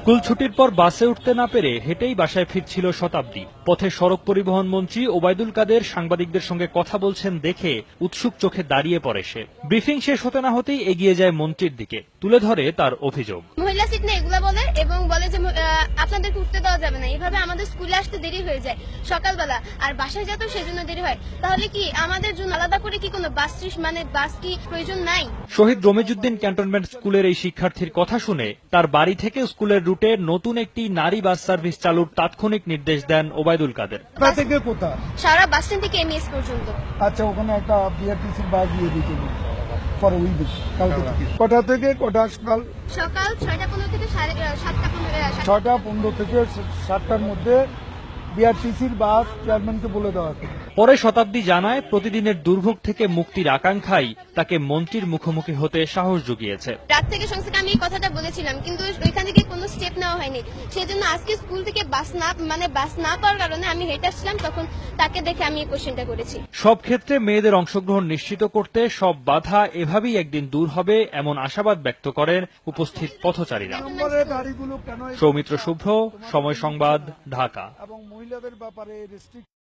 School ছুটির পর বাসে উঠতে না পেরে হেঁটেই বাসায় ফিরছিল শতাব্দী। পথে সড়ক পরিবহন মন্ত্রী ওবায়দুল কাদের সাংবাদিকদের সঙ্গে কথা বলছেন দেখে উৎসুক চোখে দাঁড়িয়ে পড়ে সে। ব্রিফিং শেষ হতে না হতেই এগিয়ে যায় মন্ত্রীর দিকে, তুলে ধরে তার অভিযোগ। মহিলা সিট না এগুলা বলে এবং বলে যে আপনাদেরকে উঠতে দেওয়া যাবে না। এইভাবে আমাদের স্কুলে আসতে দেরি হয়ে যায় সকালবেলা। আর বাসায় যেতেও সেজন্য দেরি হয় তাহলে কি আমাদের জন্য আলাদা করে কি কোনো বাস মানে বাস কি প্রয়োজন নাই? শহীদ রমিজুদ্দিন ক্যান্টনমেন্ট স্কুলের এই শিক্ষার্থীর কথা শুনে তার বাড়ি থেকে স্কুলের রুটে নতুন একটি নারী বাস সার্ভিস চালুর তাৎক্ষণিক নির্দেশ দেন ওবায়দুল কাদের। থেকে কোথা সারা বাস স্ট্যান্ড থেকে এমএস পর্যন্ত। আচ্ছা ওখানে একটা বিআরটিসির বাস দিয়ে দিতে পরে কালকে থেকে। কটা থেকে? কটা সকাল সকাল ছয়টা পনেরো থেকে সাতটা পনেরো ছটা পনেরো থেকে সাতটার মধ্যে বিআরটিসির বাস চেয়ারম্যানকে বলে দেওয়া পরে শতাব্দী জানায় প্রতিদিনের দুর্ভোগ থেকে মুক্তির আকাঙ্ক্ষাই তাকে মন্ত্রীর মুখোমুখি হতে সাহস জুগিয়েছে। রাত থেকে সংস্থাকে আমি এই কথাটা বলেছিলাম কিন্তু ওইখান থেকে কোনো স্টেপ নেওয়া হয়নি। সেই জন্য আজকে স্কুল থেকে বাস না মানে বাস না পাওয়ার কারণে আমি হেঁটে আসছিলাম তখন তাকে দেখে আমি এই কোশ্চেনটা করেছি। সব ক্ষেত্রে মেয়েদের অংশগ্রহণ নিশ্চিত করতে সব বাধা এভাবেই একদিন দূর হবে এমন আশাবাদ ব্যক্ত করেন উপস্থিত পথচারীরা। সৌমিত্র শুভ্র সময় সংবাদ ঢাকা। এবং মহিলাদের ব্যাপারে রেস্ট্রিক্ট